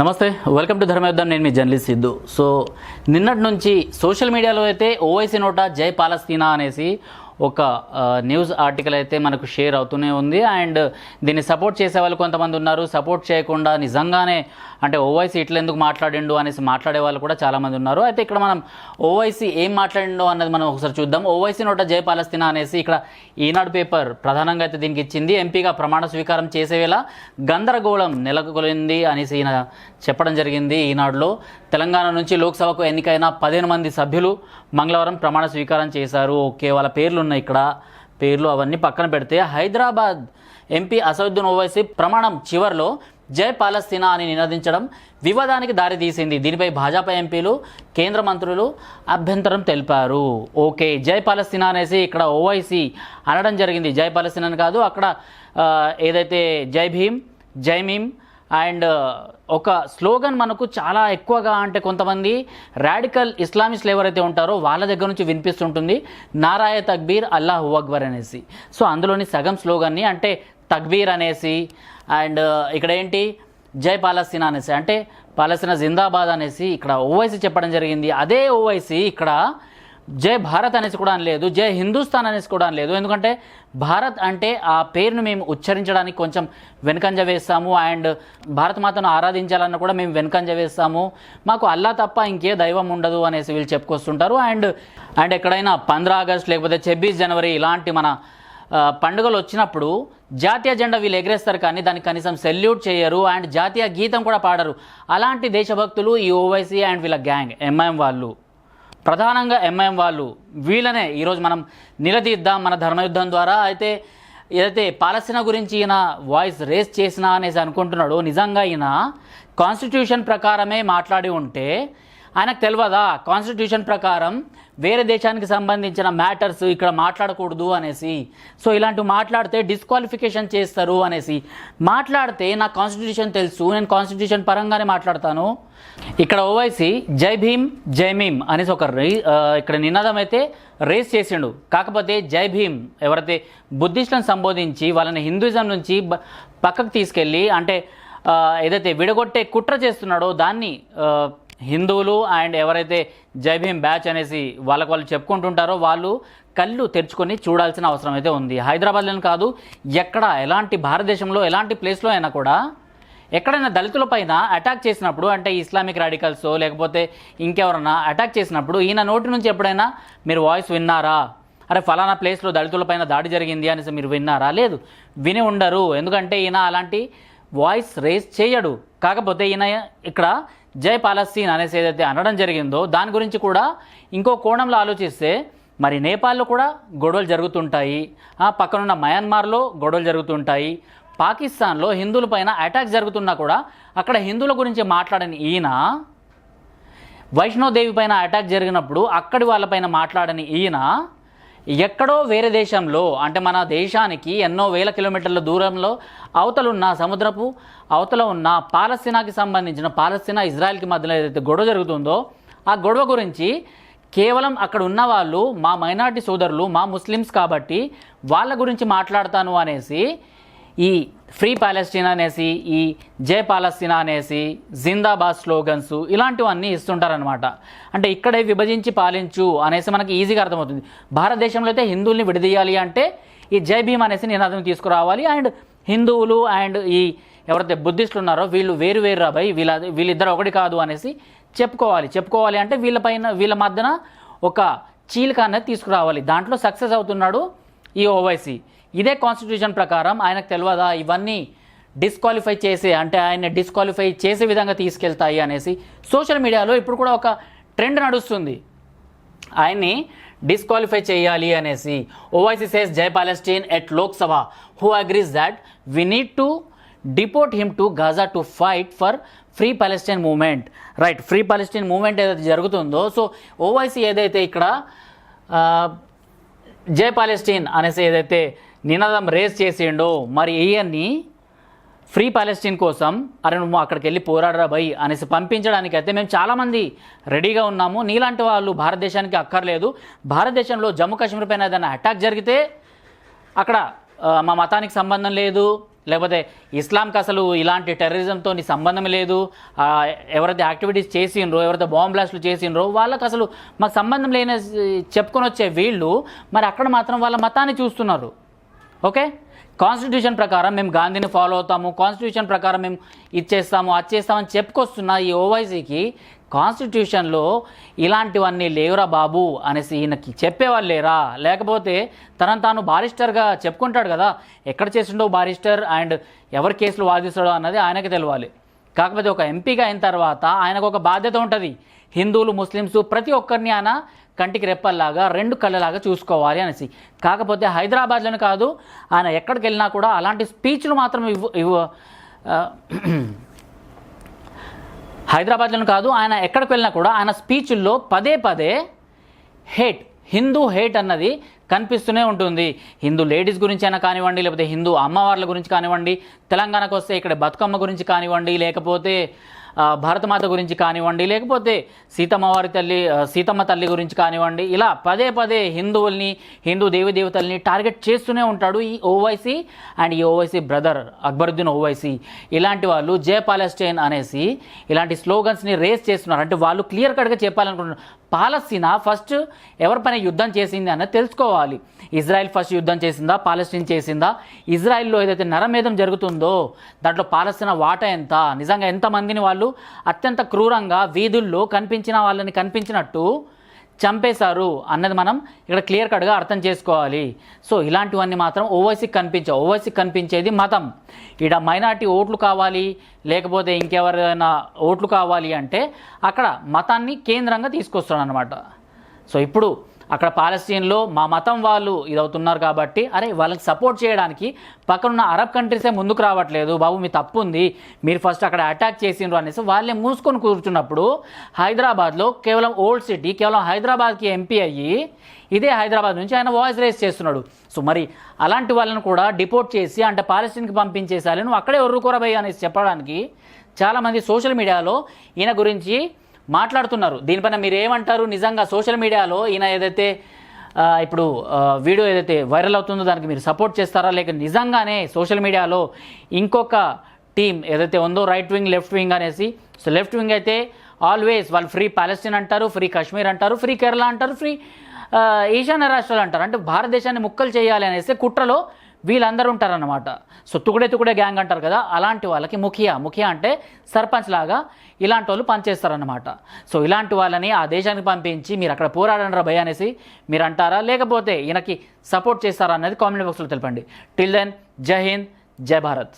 నమస్తే welcome to ధర్మయుద్ధం నేను మీ journalist Siddhu. So నిన్నటి నుంచి సోషల్ మీడియాలో అయితే ఓవైసీ నోట జై పాలస్తీనా అనేసి ఒక న్యూస్ ఆర్టికల్ అయితే మనకు షేర్ అవుతూనే ఉంది. అండ్ దీన్ని సపోర్ట్ చేసే వాళ్ళు కొంతమంది ఉన్నారు. సపోర్ట్ చేయకుండా నిజంగానే అంటే ఓవైసీ ఇట్లా ఎందుకు మాట్లాడిండు అనేసి మాట్లాడే వాళ్ళు కూడా చాలామంది ఉన్నారు. అయితే ఇక్కడ మనం ఓవైసీ ఏం మాట్లాడిండో అన్నది మనం ఒకసారి చూద్దాం. ఓవైసీ నోట జయపాలస్తీనా అనేసి ఇక్కడ ఈనాడు పేపర్ ప్రధానంగా అయితే దీనికి ఇచ్చింది. ఎంపీగా ప్రమాణ స్వీకారం చేసేవేళ గందరగోళం నెలకొలింది అనేసి ఈయన చెప్పడం జరిగింది ఈనాడులో. తెలంగాణ నుంచి లోక్సభకు ఎన్నికైన పదిహేను మంది సభ్యులు మంగళవారం ప్రమాణ స్వీకారం చేశారు. ఓకే వాళ్ళ పేర్లు ఉన్నాయి ఇక్కడ. పేర్లు అవన్నీ పక్కన పెడితే హైదరాబాద్ ఎంపీ అసదుద్దీన్ ఓవైసీ ప్రమాణం చివర్లో జై పాలస్తీనా అని నినదించడం వివాదానికి దారితీసింది దీనిపై భాజపా ఎంపీలు కేంద్ర మంత్రులు అభ్యంతరం తెలిపారు. ఓకే జై పాలస్తీనా అనేసి ఇక్కడ ఓవైసీ అనడం జరిగింది. జై పాలస్తీనా అని కాదు అక్కడ ఏదైతే జై భీమ్ జై మీమ్ అండ్ uh, ఒక స్లోగన్ మనకు చాలా ఎక్కువగా అంటే కొంతమంది రాడికల్ ఇస్లామిస్ట్లు ఎవరైతే ఉంటారో వాళ్ళ దగ్గర నుంచి వినిపిస్తుంటుంది నారాయ తక్బీర్ అల్లాహు అక్బర్ అనేసి. సో అందులోని సగం స్లోగన్ని అంటే తక్బీర్ అనేసి అండ్ uh, ఇక్కడ ఏంటి? జై పాలస్తీనా అనేసి. అంటే పాలస్తీనా జిందాబాద్ అనేసి ఇక్కడ ఓవైసీ చెప్పడం జరిగింది. అదే ఓవైసీ ఇక్కడ జై భారత్ అనేసి కూడా అనలేదు జై హిందుస్థాన్ అనేసి కూడా అనలేదు. ఎందుకంటే భారత్ అంటే ఆ పేరును మేము ఉచ్చరించడానికి కొంచెం వెనుకంజ వేస్తాము. అండ్ భారత మాతను ఆరాధించాలన్న కూడా మేము వెనుకంజ వేస్తాము. మాకు అల్లా తప్ప ఇంకే దైవం ఉండదు అనేసి వీళ్ళు చెప్పుకొస్తుంటారు. అండ్ అండ్ ఎక్కడైనా పంద్రా ఆగస్ట్ లేకపోతే ఛబ్బీస్ జనవరి ఇలాంటి మన పండుగలు వచ్చినప్పుడు జాతీయ జెండా వీళ్ళు ఎగరేస్తారు కానీ దానికి కనీసం సెల్యూట్ చేయరు. అండ్ జాతీయ గీతం కూడా పాడరు. అలాంటి దేశభక్తులు ఈ ఓవైసీ అండ్ వీళ్ళ గ్యాంగ్ ఎంఐఎం వాళ్ళు. ప్రధానంగా ఎంఐఎం వాళ్ళు వీళ్ళనే ఈరోజు మనం నిలదీద్దాం మన ధర్మయుద్ధం ద్వారా. అయితే ఏదైతే పాలస్తీనా గురించి ఈయన వాయిస్ రేస్ చేసినా అనేసి అనుకుంటున్నాడో నిజంగా ఈయన కాన్స్టిట్యూషన్ ప్రకారమే మాట్లాడి ఉంటే ఆయనకు తెలియదా? కాన్స్టిట్యూషన్ ప్రకారం వేరే దేశానికి సంబంధించిన మ్యాటర్స్ ఇక్కడ మాట్లాడకూడదు అనేసి. సో ఇలాంటివి మాట్లాడితే డిస్క్వాలిఫికేషన్ చేస్తారు అనేసి. మాట్లాడితే నాకు కాన్స్టిట్యూషన్ తెలుసు నేను కాన్స్టిట్యూషన్ పరంగానే మాట్లాడతాను. ఇక్కడ ఓవైసీ జై భీమ్ జై మీమ్ అనేసి ఒక రే ఇక్కడ నినాదం అయితే రేస్ చేసిండు. కాకపోతే జై భీమ్ ఎవరైతే బుద్ధిస్టులను సంబోధించి వాళ్ళని హిందూయిజం నుంచి పక్కకు తీసుకెళ్ళి అంటే ఏదైతే విడగొట్టే కుట్ర చేస్తున్నాడో దాన్ని హిందువులు అండ్ ఎవరైతే జై భీమ్ బ్యాచ్ అనేసి వాళ్ళకు వాళ్ళు చెప్పుకుంటుంటారో వాళ్ళు కళ్ళు తెరుచుకొని చూడాల్సిన అవసరం అయితే ఉంది. హైదరాబాద్లోనే కాదు ఎక్కడ ఎలాంటి భారతదేశంలో ఎలాంటి ప్లేస్లో అయినా కూడా ఎక్కడైనా దళితుల పైన అటాక్ చేసినప్పుడు అంటే ఇస్లామిక్ రాడికల్స్ లేకపోతే ఇంకెవరన్నా అటాక్ చేసినప్పుడు ఈయన నోటి నుంచి ఎప్పుడైనా మీరు వాయిస్ విన్నారా? అరే ఫలానా ప్లేస్లో దళితులపైన దాడి జరిగింది అనేసి మీరు విన్నారా? లేదు. విని ఉండరు. ఎందుకంటే ఈయన అలాంటి వాయిస్ రేస్ చేయడు. కాకపోతే ఈయన ఇక్కడ జై పాలస్తీన్ అనేసి ఏదైతే అనడం జరిగిందో దాని గురించి కూడా ఇంకో కోణంలో ఆలోచిస్తే మరి నేపాల్లో కూడా గొడవలు జరుగుతుంటాయి. ఆ పక్కనున్న మయన్మార్లో గొడవలు జరుగుతుంటాయి. పాకిస్తాన్లో హిందువుల పైన అటాక్ జరుగుతున్నా కూడా అక్కడ హిందువుల గురించి మాట్లాడని ఈయన వైష్ణోదేవి పైన అటాక్ జరిగినప్పుడు అక్కడి వాళ్ళపైన మాట్లాడని ఈయన ఎక్కడో వేరే దేశంలో అంటే మన దేశానికి ఎన్నో వేల కిలోమీటర్ల దూరంలో అవతలున్న సముద్రపు అవతల ఉన్న పాలస్తీనాకి సంబంధించిన పాలస్తీనా ఇజ్రాయెల్కి మధ్యలో ఏదైతే గొడవ జరుగుతుందో ఆ గొడవ గురించి కేవలం అక్కడ ఉన్న వాళ్ళు మా మైనార్టీ సోదరులు మా ముస్లిమ్స్ కాబట్టి వాళ్ళ గురించి మాట్లాడతాను అనేసి ఈ ఫ్రీ పాలస్తీనా అనేసి ఈ జై పాలస్తీనా అనేసి జిందాబాద్ స్లోగన్స్ ఇలాంటివన్నీ ఇస్తుంటారనమాట అంటే ఇక్కడే విభజించి పాలించు అనేసి మనకి ఈజీగా అర్థమవుతుంది. భారతదేశంలో అయితే హిందువుల్ని విడదీయాలి అంటే ఈ జై భీమ్ అనేసి నినాదం తీసుకురావాలి. అండ్ హిందువులు అండ్ ఈ ఎవరైతే బుద్ధిస్టులు ఉన్నారో వీళ్ళు వేరు వేరు రాబాయి వీళ్ళ వీళ్ళిద్దరు ఒకటి కాదు అనేసి చెప్పుకోవాలి. చెప్పుకోవాలి అంటే వీళ్ళపైన వీళ్ళ మధ్యన ఒక చీలిక అనేది తీసుకురావాలి. దాంట్లో సక్సెస్ అవుతున్నాడు ఈ ఓవైసీ. ఇదే కాన్స్టిట్యూషన్ ప్రకారం ఆయనకు తెలియదా? ఇవన్నీ డిస్క్వాలిఫై చేసే అంటే ఆయన డిస్క్వాలిఫై చేసే విధంగా తీసుకెళ్తాయి అనేసి సోషల్ మీడియాలో ఇప్పుడు కూడా ఒక ట్రెండ్ నడుస్తుంది. ఆయన్ని డిస్క్వాలిఫై చేయాలి అనేసి Owaisi says Jai Palestine at Lok Sabha. Who agrees that we need to deport him to Gaza to fight for free Palestine movement right free Palestine movement ఏదైతే జరుగుతుందో సో ఓవైసీ ఏదైతే ఇక్కడ జై పాలెస్టీన్ అనేసి ఏదైతే నినాదం రేస్ చేసిండో. మరి ఏయన్ని ఫ్రీ పాలెస్టీన్ కోసం అరే నువ్వు అక్కడికి వెళ్ళి పోరాడరా భయ్ అనేసి పంపించడానికి అయితే మేము చాలామంది రెడీగా ఉన్నాము. నీలాంటి వాళ్ళు భారతదేశానికి అక్కర్లేదు. భారతదేశంలో జమ్మూ కాశ్మీర్ పైన ఏదైనా అటాక్ జరిగితే అక్కడ మా మతానికి సంబంధం లేదు. లేకపోతే ఇస్లాంకి అసలు ఇలాంటి టెర్రరిజంతో సంబంధం లేదు. ఎవరైతే యాక్టివిటీస్ చేసిండ్రో ఎవరైతే బాంబ్ బ్లాస్ట్లు చేసిండ్రో వాళ్ళకి అసలు మాకు సంబంధం లేని చెప్పుకొని వచ్చే వీళ్ళు మరి అక్కడ మాత్రం వాళ్ళ మతాన్ని చూస్తున్నారు. ఓకే? కాన్స్టిట్యూషన్ ప్రకారం మేము గాంధీని ఫాలో అవుతాము. కాన్స్టిట్యూషన్ ప్రకారం మేము ఇది చేస్తాము అది చేస్తామని చెప్పుకొస్తున్న ఈ ఓవైసీకి కాన్స్టిట్యూషన్లో ఇలాంటివన్నీ లేవురా బాబు అనేసి ఈయనకి చెప్పేవాళ్ళు లేరా? లేకపోతే తనను తాను బారిస్టర్గా చెప్పుకుంటాడు కదా? ఎక్కడ చేసిండో బారిస్టర్ అండ్ ఎవరి కేసులు వాదిస్తాడో అన్నది ఆయనకి తెలియాలి కాకపోతే ఒక ఎంపీగా అయిన తర్వాత ఆయనకు ఒక బాధ్యత ఉంటుంది. హిందువులు ముస్లిమ్స్ ప్రతి ఒక్కరిని ఆయన కంటికి రెప్పల్లాగా రెండు కళ్ళలాగా చూసుకోవాలి అనేసి. కాకపోతే హైదరాబాద్లోనే కాదు ఆయన ఎక్కడికి వెళ్ళినా కూడా అలాంటి స్పీచ్లు మాత్రం ఇవ్వ ఇవ్వ హైదరాబాద్లోని హైదరాబాద్లోనే కాదు ఆయన ఎక్కడికి వెళ్ళినా కూడా ఆయన స్పీచ్ల్లో పదే పదే హేట్ హిందూ హేట్ అన్నది కనిపిస్తూనే ఉంటుంది. హిందూ లేడీస్ గురించి అయినా కానివ్వండి లేకపోతే హిందూ అమ్మవార్ల గురించి కానివ్వండి తెలంగాణకు వస్తే ఇక్కడ బతుకమ్మ గురించి కానివ్వండి లేకపోతే భారతమాత గురించి కానివ్వండి లేకపోతే సీతమ్మవారి తల్లి సీతమ్మ తల్లి గురించి కానివ్వండి ఇలా పదే పదే హిందువుల్ని హిందూ దేవి దేవతల్ని టార్గెట్ చేస్తూనే ఉంటాడు ఈ ఓవైసీ. అండ్ ఈ ఓవైసీ బ్రదర్ అక్బరుద్దీన్ ఓవైసీ ఇలాంటి వాళ్ళు జే పాలెస్టైన్ అనేసి ఇలాంటి స్లోగన్స్ని రేస్ చేస్తున్నారు. అంటే వాళ్ళు క్లియర్ కట్గా చెప్పాలనుకుంటున్నారు. పాలస్తీనా ఫస్ట్ ఎవరిపైన యుద్ధం చేసింది అన్నది తెలుసుకోవాలి. ఇజ్రాయెల్ ఫస్ట్ యుద్ధం చేసిందా? పాలస్తీన్ చేసిందా? ఇజ్రాయెల్లో ఏదైతే నరమేధం జరుగుతుందో దాంట్లో పాలస్తీనా వాటా ఎంత? నిజంగా ఎంతమందిని వాళ్ళు అత్యంత క్రూరంగా వీధుల్లో కనిపించిన వాళ్ళని కనిపించినట్టు చంపేశారు అన్నది మనం ఇక్కడ క్లియర్ కట్గా అర్థం చేసుకోవాలి. సో ఇలాంటివన్నీ మాత్రం ఓవైసీకి కనిపించవు. ఓవైసీకి కనిపించేది మతం. ఇక్కడ మైనార్టీ ఓట్లు కావాలి లేకపోతే ఇంకెవరైనా ఓట్లు కావాలి అంటే అక్కడ మతాన్ని కేంద్రంగా తీసుకొస్తాడు అనమాట సో ఇప్పుడు అక్కడ పాలస్తీన్లో మా మతం వాళ్ళు ఇదవుతున్నారు కాబట్టి అరే వాళ్ళకి సపోర్ట్ చేయడానికి పక్కనున్న అరబ్ కంట్రీసే ముందుకు రావట్లేదు బాబు మీ తప్పు ఉంది మీరు ఫస్ట్ అక్కడ అటాక్ చేసిండ్రు అనేసి వాళ్ళే మూసుకొని కూర్చున్నప్పుడు హైదరాబాద్లో కేవలం ఓల్డ్ సిటీ కేవలం హైదరాబాద్కి ఎంపీ అయ్యి ఇదే హైదరాబాద్ నుంచి ఆయన వాయిస్ రేస్ చేస్తున్నాడు. సో మరి అలాంటి వాళ్ళని కూడా డిపోర్ట్ చేసి అంటే పాలస్తీన్కి పంపించేసాలి నువ్వు అక్కడే ఒర్రుకోరబోయి అనేసి చెప్పడానికి చాలామంది సోషల్ మీడియాలో ఈయన గురించి మాట్లాడుతున్నారు. దీనిపైన మీరు ఏమంటారు నిజంగా సోషల్ మీడియాలో ఈయన ఏదైతే ఇప్పుడు వీడియో ఏదైతే వైరల్ అవుతుందో దానికి మీరు సపోర్ట్ చేస్తారా? లేక నిజంగానే సోషల్ మీడియాలో ఇంకొక టీం ఏదైతే ఉందో రైట్ వింగ్ లెఫ్ట్ వింగ్ అనేసి సో లెఫ్ట్ వింగ్ అయితే ఆల్వేస్ వాళ్ళు ఫ్రీ పాలెస్టీన్ అంటారు ఫ్రీ కాశ్మీర్ అంటారు ఫ్రీ కేరళ అంటారు ఫ్రీ ఈశాన్య రాష్ట్రాలు అంటారు. అంటే భారతదేశాన్ని ముక్కలు చేయాలి అనేసి కుట్రలో వీళ్ళందరూ ఉంటారన్నమాట. సో తుకుడే తుకుడే గ్యాంగ్ అంటారు కదా అలాంటి వాళ్ళకి ముఖియా ముఖియా అంటే సర్పంచ్ లాగా ఇలాంటి వాళ్ళు పనిచేస్తారన్నమాట. సో ఇలాంటి వాళ్ళని ఆ దేశానికి పంపించి మీరు అక్కడ పోరాడనరా భయ అనేసి మీరు అంటారా? లేకపోతే ఈయనకి సపోర్ట్ చేస్తారా అనేది కామెంట్ బాక్స్లో తెలపండి. టిల్ దెన్ జై హింద్ జై భారత్.